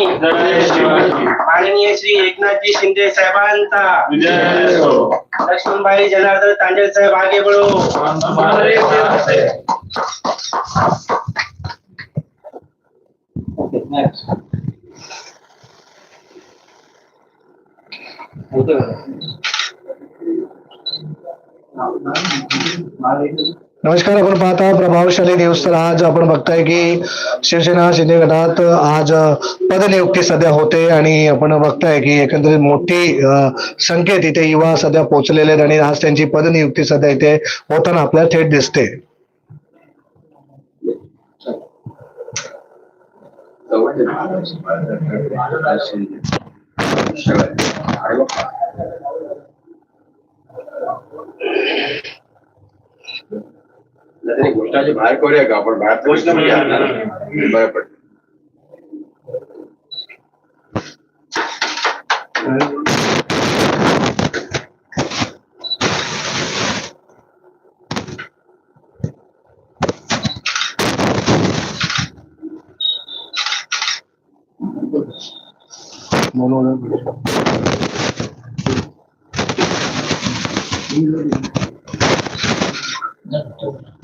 स्वामी माननीय श्री एकनाथजी शिंदे साहेबांचा. लक्ष्मणबाई जनार्दन तांडेल साहेब आगे बढो. हमारे साथ नमस्कार आपण पाहता प्रभावशाली न्यूज तर आज आपण बघताय की शिवसेना शिंदे गटात आज पदनियुक्ती सध्या होते आणि आपण बघताय की एकंदरीत मोठी अ, संख्येत इथे युवा सध्या पोहोचलेले आहेत आणि आज त्यांची पदनियुक्ती सध्या इथे होताना आपल्याला थेट दिसते. गोष्टाची बाहेर करूया का? आपण बाहेर गोष्ट. बरं पडतं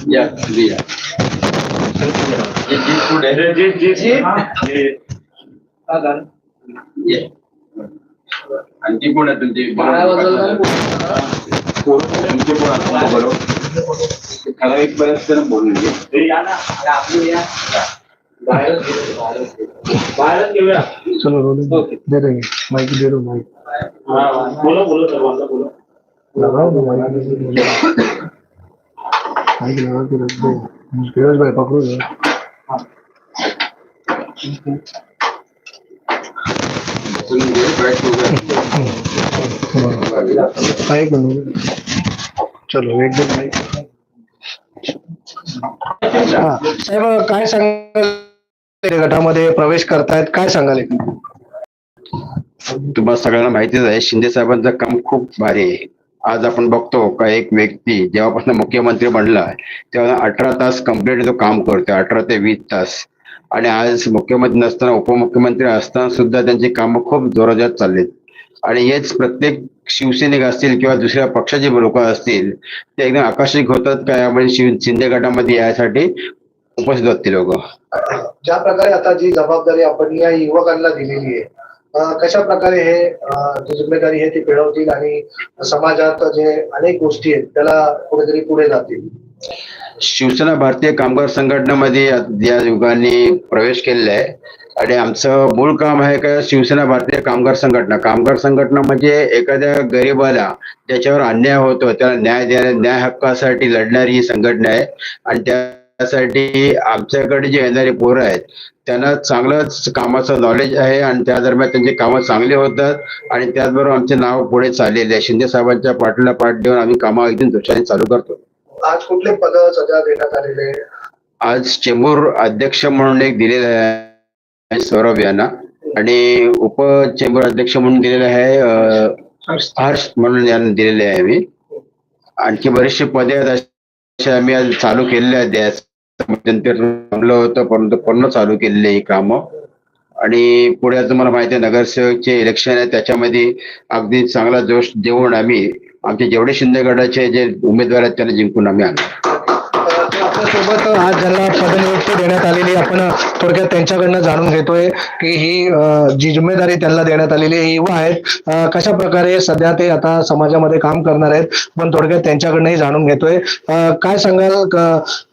या तुम्ही या. जी- जी पुढे जी- जी- जी- जी. ये. आणखी कोण आहे तुमची तुमचे कोण आहे बरोबर. ठराविक जण बोलून घे या ना. बाहेरच घेऊया? चलो रोलिंग दे रहे माइक दे दो माइक हा, बोलो बोलो सर्वांना बोलो. फिरोज भाई चलो एक दोन हा काय सांगाल गटामध्ये प्रवेश करतायत काय सांगाल एक? तुम्हाला सगळ्यांना माहितीच आहे शिंदे साहेबांचं काम खूप भारी आहे आज आपण बघतो का एक व्यक्ती जेव्हापासून मुख्यमंत्री बनला तेव्हा अठरा तास कंप्लीट तो काम करतो अठरा ते वीस तास. आणि आज मुख्यमंत्री नसताना उपमुख्यमंत्री असताना सुद्धा त्यांची कामं खूप जोराजात चाललीत. आणि हेच प्रत्येक शिवसैनिक असतील किंवा दुसऱ्या पक्षाचे लोक असतील ते एकदम आकर्षित होतात का यामुळे शिव शिंदे गटामध्ये यासाठी उपस्थित होते लोक? ज्या प्रकारे आता जी जबाबदारी आपण या युवकांना दिलेली आहे कशा प्रकारे हे जी जिम्मेदारी आहे ती पेळवतील आणि समाजात जे अनेक गोष्टी आहेत त्याला कुठेतरी पुढे जातील? शिवसेना भारतीय कामगार संघटनेमध्ये या युगाने प्रवेश केलेला आहे. आणि आमचं मूळ काम आहे का शिवसेना भारतीय कामगार संघटना. कामगार संघटना म्हणजे एखाद्या गरीबाला ज्याच्यावर अन्याय होतो त्याला न्याय द्या न्याय हक्कासाठी लढणारी ही संघटना आहे. आणि त्या त्यासाठी आमच्याकडे जे येणारे पोरं आहेत त्यांना चांगलंच कामाचं नॉलेज आहे आणि त्या दरम्यान त्यांची कामं चांगली होतात आणि त्याचबरोबर आमचे नाव पुढे चाललेले आहे. शिंदे साहेबांच्या पाठीला पाठ देऊन आम्ही कामं एकदम जोशाने चालू करतो. आज कुठले पद सध्या देण्यात आलेले आज चेंबूर अध्यक्ष म्हणून एक दिलेलं आहे सौरभ यांना. आणि उप चेंबूर अध्यक्ष म्हणून दिलेलं आहे हर्ष म्हणून यांना दिलेले आहे मी. आणखी बरेचसे पदे आहेत असे आम्ही आज चालू केलेले आहेत थांबलं होतं परंतु पूर्ण चालू केलेली ही कामं? आणि पुढे तुम्हाला माहिती आहे नगरसेवकचे इलेक्शन आहे त्याच्यामध्ये अगदी चांगला जोश देऊन आम्ही आमचे जेवढे शिंदे गटाचे जे उमेदवार आहेत त्यांना जिंकून आम्ही आणणार. आपल्यासोबत आज ज्यांना पदनियुक्ती देण्यात आलेली आपण थोडक्यात त्यांच्याकडनं जाणून घेतोय की ही जी जिम्मेदारी त्यांना देण्यात आलेली आहे, ही युवा आहेत. कशा प्रकारे सध्या ते आता समाजामध्ये काम करणार आहेत पण थोडक्यात त्यांच्याकडनंही जाणून घेतोय. काय सांगाल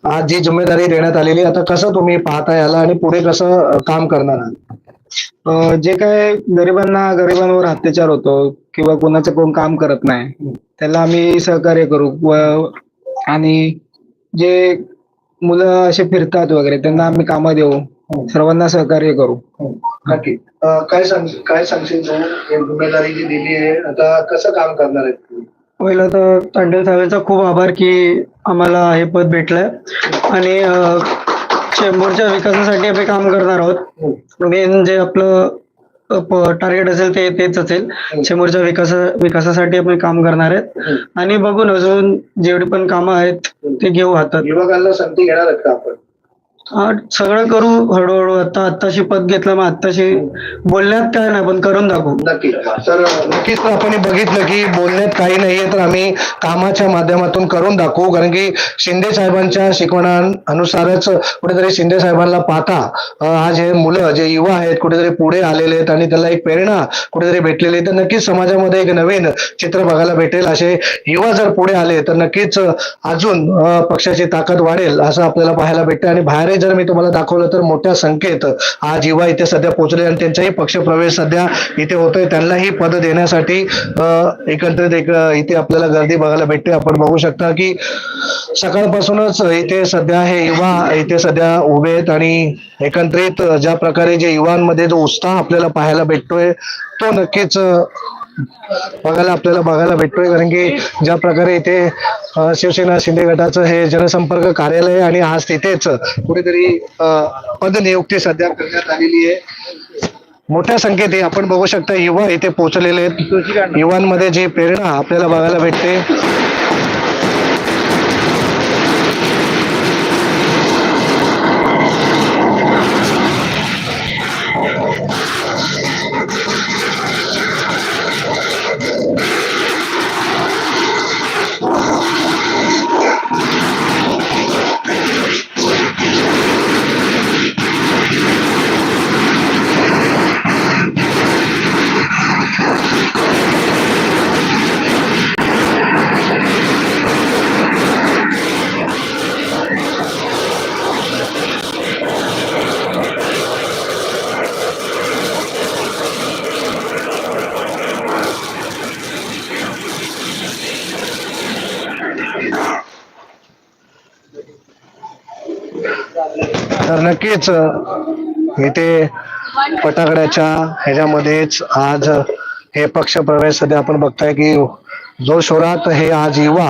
आज जी जिम्मेदारी देण्यात आलेली आहे, आता कसं तुम्ही पाहता याला आणि पुढे कसं काम करणार आहात? जे काय गरिबांना गरिबांवर अत्याचार होतो किंवा कोणाचं कोण काम करत नाही त्याला आम्ही सहकार्य करू. व आणि जे मुलं असे फिरतात वगैरे त्यांना आम्ही कामं देऊ. सर्वांना सहकार्य करू. नक्की अं, काय सांग काय सांगशील तू? ही जी दिली आहे आता कसं काम करणार तुम्ही? पहिलं तर तांडेल साहेबांचा खूप आभार की आम्हाला हे पद भेटलंय. आणि अं, चेंबूरच्या विकासासाठी आम्ही काम करणार आहोत. मेन जे आपलं टार्गेट असेल ते तेच असेल. चेंबूरच्या विकासा विकासासाठी आपण काम करणार आहेत. आणि बघून अजून जेवढी पण कामं आहेत ते घेऊ हातात. युवकांना संधी घेणार आहेत का आपण? सगळं करू हळूहळू. आता आत्ताशी पद घेतलं मग आत्ताशी बोलण्यात काय नाही पण करून दाखवू. नक्की. तर नक्कीच तर आपण हे बघितलं की बोलण्यात काही नाहीये तर आम्ही कामाच्या माध्यमातून करून दाखवू. कारण की शिंदे साहेबांच्या शिकवणानुसारच कुठेतरी शिंदे साहेबांना पाहता आज हे मुलं जे युवा आहेत कुठेतरी पुढे आलेले आहेत आणि त्याला एक प्रेरणा कुठेतरी भेटलेली तर नक्कीच समाजामध्ये एक नवीन चित्र बघायला भेटेल. असे युवा जर पुढे आले तर नक्कीच अजून पक्षाची ताकद वाढेल असं आपल्याला पाहायला भेटतं. आणि बाहेरही जर मी तुम्हाला दाखवलं तर मोठ्या संख्येत आज युवा इथे सध्या पोहोचले आणि त्यांचाही पक्ष प्रवेश सध्या इथे होतोय. त्यांनाही पद देण्यासाठी एकत्रित एक इथे आपल्याला गर्दी बघायला भेटते. आपण बघू शकता की सकाळपासूनच इथे सध्या हे युवा इथे सध्या उभे आहेत आणि एकत्रित ज्या प्रकारे जे युवांमध्ये जो उत्साह आपल्याला पाहायला भेटतोय तो नक्कीच बघायला आपल्याला बघायला भेटतोय कारण की ज्या प्रकारे इथे शिवसेना शिंदे गटाचं हे जनसंपर्क कार्यालय आणि आज तिथेच कुठेतरी पदनियुक्ती सध्या करण्यात आलेली आहे. मोठ्या संख्येत आपण बघू शकता युवा इथे पोहोचलेले आहेत. युवांमध्ये जी प्रेरणा आपल्याला बघायला भेटते नक्कीच इथे फटाकड्याच्या ह्याच्यामध्येच आज हे पक्ष प्रवेश सध्या आपण बघताय की जो शोरात हे आज युवा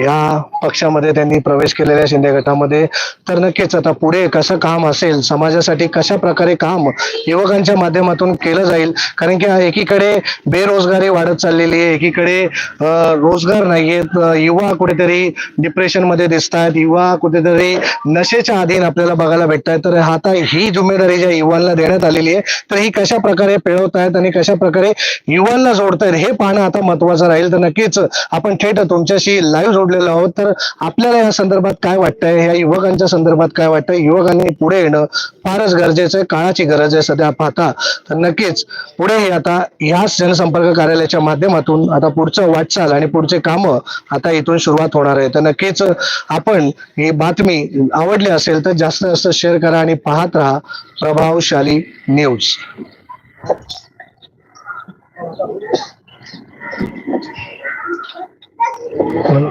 या पक्षामध्ये त्यांनी प्रवेश केलेल्या शिंदे गटामध्ये तर नक्कीच आता पुढे कसं काम असेल समाजासाठी कशा प्रकारे काम युवकांच्या माध्यमातून केलं जाईल? कारण की एकीकडे बेरोजगारी वाढत चाललेली आहे एकीकडे रोजगार नाहीयेत युवा कुठेतरी डिप्रेशनमध्ये दिसतात युवा कुठेतरी नशेच्या अधीन आपल्याला बघायला भेटतात तर आता ही जिम्मेदारी ज्या युवांना देण्यात आलेली आहे तर ही कशा प्रकारे पिळवतायत आणि कशा प्रकारे युवांना जोडतायत हे पाहणं आता महत्वाचं राहील. तर नक्कीच आपण थेट तुमच्याशी लाईव्ह जोडलेलो आहोत. तर आपल्याला या संदर्भात काय वाटतंय? या युवकांच्या संदर्भात काय वाटतंय? युवकांनी पुढे येणं फारच गरजेचं आहे काळाची गरज आहे सध्या पाहता. तर नक्कीच पुढे हे आता ह्याच जनसंपर्क कार्यालयाच्या माध्यमातून आता पुढचं वाटचाल आणि पुढचे कामं आता इथून सुरुवात होणार आहे. तर नक्कीच आपण ही बातमी आवडली असेल तर जास्त जास्त शेअर करा आणि पाहत राहा प्रभावशाली न्यूज 그건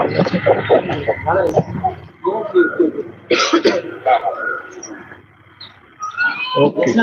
그, 그, 그. 오케이.